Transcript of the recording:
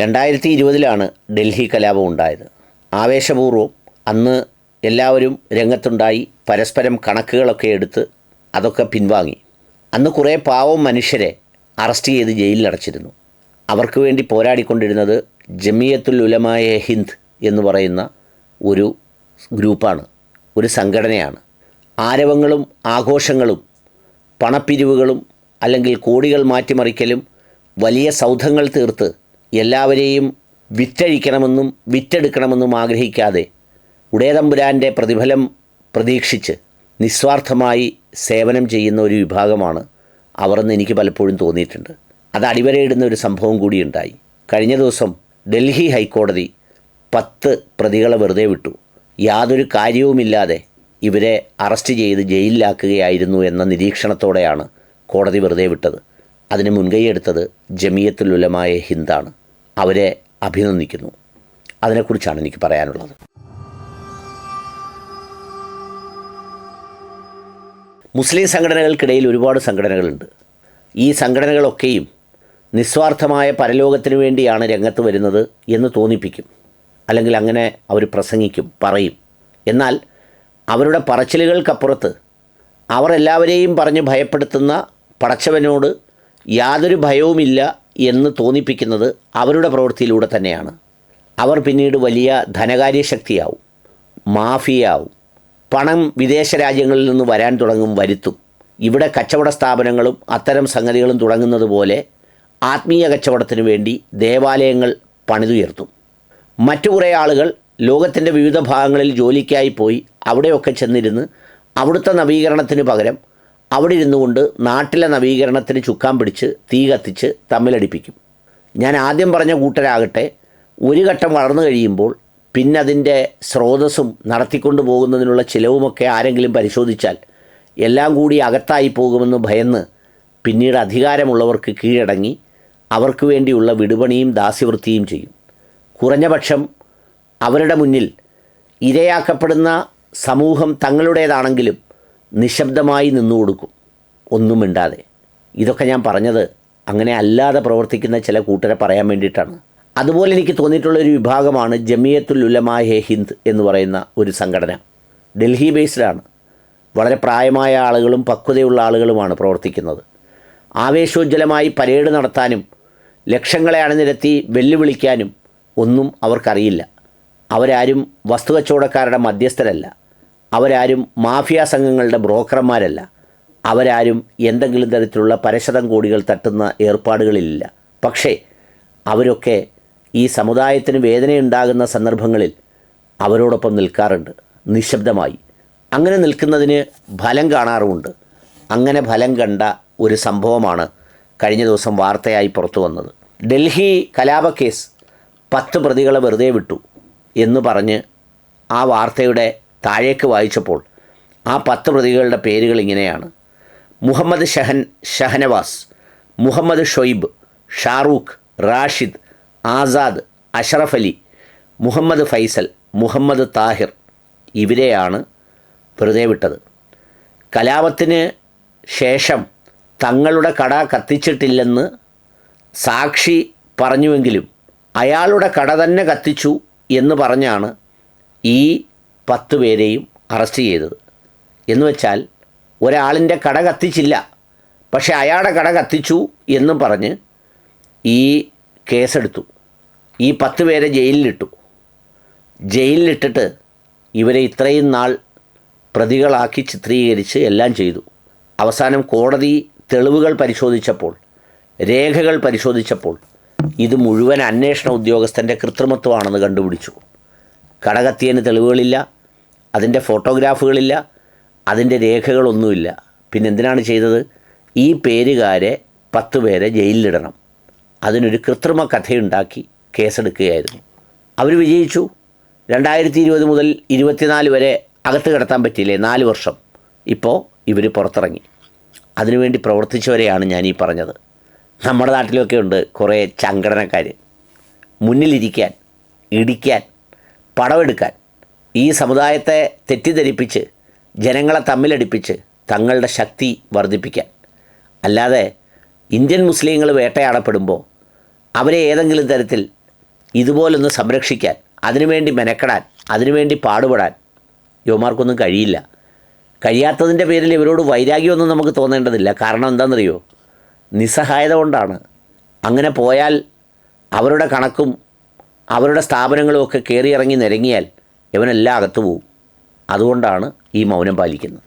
രണ്ടായിരത്തി ഇരുപതിലാണ് ഡൽഹി കലാപം ഉണ്ടായത് ആവേശപൂർവം അന്ന് എല്ലാവരും രംഗത്തുണ്ടായി പരസ്പരം കണക്കുകളൊക്കെ എടുത്ത് അതൊക്കെ പിൻവാങ്ങി. അന്ന് കുറേ പാവം മനുഷ്യരെ അറസ്റ്റ് ചെയ്ത് ജയിലിലടച്ചിരുന്നു അവർക്ക് വേണ്ടി പോരാടിക്കൊണ്ടിരുന്നത് ജമിയത്തുൽ ഉലമായ ഹിന്ദ് എന്ന് പറയുന്ന ഒരു ഗ്രൂപ്പാണ് ഒരു സംഘടനയാണ്. ആരവങ്ങളും ആഘോഷങ്ങളും പണപ്പിരിവുകളും അല്ലെങ്കിൽ കോടികൾ മാറ്റിമറിക്കലും വലിയ സൗധങ്ങൾ തീർത്ത് എല്ലാവരെയും വിറ്റഴിക്കണമെന്നും വിറ്റെടുക്കണമെന്നും ആഗ്രഹിക്കാതെ ഉടയതമ്പുരാന്റെ പ്രതിഫലം പ്രതീക്ഷിച്ച് നിസ്വാർത്ഥമായി സേവനം ചെയ്യുന്ന ഒരു വിഭാഗമാണ് അവരെന്ന് എനിക്ക് പലപ്പോഴും തോന്നിയിട്ടുണ്ട്. അത് അടിവരയിടുന്ന ഒരു സംഭവം കൂടി ഉണ്ടായി. കഴിഞ്ഞ ദിവസം ഡൽഹി ഹൈക്കോടതി പത്ത് പ്രതികളെ വെറുതെ വിട്ടു. യാതൊരു കാര്യവുമില്ലാതെ ഇവരെ അറസ്റ്റ് ചെയ്ത് ജയിലിലാക്കുകയായിരുന്നു എന്ന നിരീക്ഷണത്തോടെയാണ് കോടതി വെറുതെ വിട്ടത്. അതിന് മുൻകൈയെടുത്തത് ജമിയത്തുൽ ഉലമായ ഹിന്ദാണ്. അവരെ അഭിനന്ദിക്കുന്നു. അതിനെക്കുറിച്ചാണ് എനിക്ക് പറയാനുള്ളത്. മുസ്ലിം സംഘടനകൾക്കിടയിൽ ഒരുപാട് സംഘടനകളുണ്ട്. ഈ സംഘടനകളൊക്കെയും നിസ്വാർത്ഥമായ പരലോകത്തിന് വേണ്ടിയാണ് രംഗത്ത് വരുന്നത് എന്ന് തോന്നിപ്പിക്കും. അല്ലെങ്കിൽ അങ്ങനെ അവർ പ്രസംഗിക്കും പറയും. എന്നാൽ അവരുടെ പറച്ചിലുകൾക്കപ്പുറത്ത് അവരെല്ലാവരെയും പറഞ്ഞ് ഭയപ്പെടുത്തുന്ന പടച്ചവനോട് യാതൊരു ഭയവുമില്ല എന്ന് തോന്നിപ്പിക്കുന്നത് അവരുടെ പ്രവൃത്തിയിലൂടെ തന്നെയാണ്. അവർ പിന്നീട് വലിയ ധനകാര്യ ശക്തിയാവും മാഫിയാവും പണം വിദേശ രാജ്യങ്ങളിൽ നിന്ന് വരാൻ തുടങ്ങും വരുത്തും. ഇവിടെ കച്ചവട സ്ഥാപനങ്ങളും അത്തരം സംഗതികളും തുടങ്ങുന്നത് പോലെ ആത്മീയ കച്ചവടത്തിന് വേണ്ടി ദേവാലയങ്ങൾ പണിതുയർത്തും. മറ്റു കുറേ ആളുകൾ ലോകത്തിന്റെ വിവിധ ഭാഗങ്ങളിൽ ജോലിക്കായി പോയി അവിടെയൊക്കെ ചെന്നിരുന്ന് അവിടുത്തെ നവീകരണത്തിന് പകരം അവിടെ ഇരുന്നു കൊണ്ട് നാട്ടിലെ നവീകരണത്തിന് ചുക്കാൻ പിടിച്ച് തീ കത്തിച്ച് തമ്മിലടിപ്പിക്കും. ഞാൻ ആദ്യം പറഞ്ഞ കൂട്ടരാകട്ടെ ഒരു ഘട്ടം വളർന്നു കഴിയുമ്പോൾ പിന്നെ അതിന്റെ സ്രോതസ്സും നടത്തിക്കൊണ്ടു പോകുന്നതിനുള്ള ചിലവുമൊക്കെ ആരെങ്കിലും പരിശോധിച്ചാൽ എല്ലാം കൂടി അകത്തായി പോകുമെന്ന് ഭയന്ന് പിന്നീട് അധികാരമുള്ളവർക്ക് കീഴടങ്ങി അവർക്ക് വേണ്ടിയുള്ള വിടുപണിയും ദാസ്യവൃത്തിയും ചെയ്യും. കുറഞ്ഞപക്ഷം അവരുടെ മുന്നിൽ ഇരയാക്കപ്പെടുന്ന സമൂഹം തങ്ങളുടേതാണെങ്കിലും നിശബ്ദമായി നിന്നു കൊടുക്കും ഒന്നും മിണ്ടാതെ ഇതൊക്കെ ഞാൻ പറഞ്ഞത് അങ്ങനെ അല്ലാതെ പ്രവർത്തിക്കുന്ന ചില കൂട്ടരെ പറയാൻ വേണ്ടിയിട്ടാണ്. അതുപോലെ എനിക്ക് തോന്നിയിട്ടുള്ള ഒരു വിഭാഗമാണ് ജമിയത്തുൽ ഉലമാ ഹെ ഹിന്ദ് എന്ന് പറയുന്ന ഒരു സംഘടന. ഡൽഹി ബേസ്ഡാണ്. വളരെ പ്രായമായ ആളുകളും പക്വതയുള്ള ആളുകളുമാണ് പ്രവർത്തിക്കുന്നത്. ആവേശോജ്വലമായി പരേഡ് നടത്താനും ലക്ഷങ്ങളെ അണിനിരത്തി വെല്ലുവിളിക്കാനും ഒന്നും അവർക്കറിയില്ല. അവരാരും വസ്തുകച്ചവടക്കാരുടെ മധ്യസ്ഥരല്ല. അവരാരും മാഫിയ സംഘങ്ങളുടെ ബ്രോക്കർമാരല്ല. അവരാരും എന്തെങ്കിലും തരത്തിലുള്ള പരശതം കോടികൾ തട്ടുന്ന ഏർപ്പാടുകളിലില്ല. പക്ഷേ അവരൊക്കെ ഈ സമുദായത്തിന് വേദനയുണ്ടാകുന്ന സന്ദർഭങ്ങളിൽ അവരോടൊപ്പം നിൽക്കാറുണ്ട്. നിശബ്ദമായി. അങ്ങനെ നിൽക്കുന്നതിന് ഫലം കാണാറുമുണ്ട്. അങ്ങനെ ഫലം കണ്ട ഒരു സംഭവമാണ് കഴിഞ്ഞ ദിവസം വാർത്തയായി പുറത്തു വന്നത്. ഡൽഹി കലാപ കേസ് പത്ത് പ്രതികളെ വെറുതെ വിട്ടു എന്ന് പറഞ്ഞ് ആ വാർത്തയുടെ താഴേക്ക് വായിച്ചപ്പോൾ ആ പത്ത് പ്രതികളുടെ പേരുകൾ ഇങ്ങനെയാണ്. മുഹമ്മദ് ഷഹൻ ഷഹനവാസ് മുഹമ്മദ് ഷൊയ്ബ് ഷാറൂഖ് റാഷിദ് ആസാദ് അഷറഫ് അലി മുഹമ്മദ് ഫൈസൽ മുഹമ്മദ് താഹിർ ഇവരെയാണ് വെറുതെ വിട്ടത്. കലാപത്തിന് ശേഷം തങ്ങളുടെ കട കത്തിച്ചിട്ടില്ലെന്ന് സാക്ഷി പറഞ്ഞുവെങ്കിലും അയാളുടെ കട തന്നെ കത്തിച്ചു എന്ന് പറഞ്ഞാണ് ഈ പത്ത് പേരെയും അറസ്റ്റ് ചെയ്തത്. എന്ന് വെച്ചാൽ ഒരാളിന്റെ കട കത്തിച്ചില്ല. പക്ഷേ അയാളുടെ കട കത്തിച്ചു എന്ന് പറഞ്ഞ് ഈ കേസെടുത്തു. ഈ പത്ത് പേരെ ജയിലിലിട്ടു. ജയിലിലിട്ടിട്ട് ഇവരെ ഇത്രയും നാൾ പ്രതികളാക്കി ചിത്രീകരിച്ച് എല്ലാം ചെയ്തു. അവസാനം കോടതി തെളിവുകൾ പരിശോധിച്ചപ്പോൾ രേഖകൾ പരിശോധിച്ചപ്പോൾ ഇത് മുഴുവൻ അന്വേഷണ ഉദ്യോഗസ്ഥന്റെ കൃത്രിമത്വമാണെന്ന് കണ്ടുപിടിച്ചു. കടകത്തിയന് തെളിവുകളില്ല. അതിന്റെ ഫോട്ടോഗ്രാഫുകളില്ല അതിന്റെ രേഖകളൊന്നുമില്ല. പിന്നെ എന്തിനാണ് ചെയ്തത്? ഈ പേരുകാരെ പത്ത് പേരെ ജയിലിലിടണം. അതിനൊരു കൃത്രിമ കഥയുണ്ടാക്കി കേസെടുക്കുകയായിരുന്നു. അവർ വിജയിച്ചു. രണ്ടായിരത്തി ഇരുപത് മുതൽ ഇരുപത്തിനാല് വരെ അകത്ത് കിടത്താൻ പറ്റിയില്ലേ? നാല് വർഷം. ഇപ്പോൾ ഇവർ പുറത്തിറങ്ങി. അതിനുവേണ്ടി പ്രവർത്തിച്ചവരെയാണ് ഞാൻ ഈ പറഞ്ഞത്. നമ്മുടെ നാട്ടിലൊക്കെ ഉണ്ട് കുറേ ചങ്കടനക്കാർ മുന്നിലിരിക്കാൻ ഇടിക്കാൻ പടമെടുക്കാൻ. ഈ സമുദായത്തെ തെറ്റിദ്ധരിപ്പിച്ച് ജനങ്ങളെ തമ്മിലടിപ്പിച്ച് തങ്ങളുടെ ശക്തി വർദ്ധിപ്പിക്കാൻ. അല്ലാതെ ഇന്ത്യൻ മുസ്ലിങ്ങൾ വേട്ടയാടപ്പെടുമ്പോൾ അവരെ ഏതെങ്കിലും തരത്തിൽ ഇതുപോലൊന്ന് സംരക്ഷിക്കാൻ അതിനുവേണ്ടി മെനക്കെടാൻ അതിനുവേണ്ടി പാടുപെടാൻ യുവമാർക്കൊന്നും കഴിയില്ല. കഴിയാത്തതിന്റെ പേരിൽ ഇവരോട് വൈരാഗ്യമൊന്നും നമുക്ക് തോന്നേണ്ടതില്ല. കാരണം എന്താണെന്നറിയോ? നിസ്സഹായത കൊണ്ടാണ്. അങ്ങനെ പോയാൽ അവരുടെ കണക്കും അവരുടെ സ്ഥാപനങ്ങളും ഒക്കെ കയറിയിറങ്ങി നിരങ്ങിയാൽ ഇവനെല്ലാം അകത്തു പോവും. അതുകൊണ്ടാണ് ഈ മൗനം പാലിക്കുന്നത്.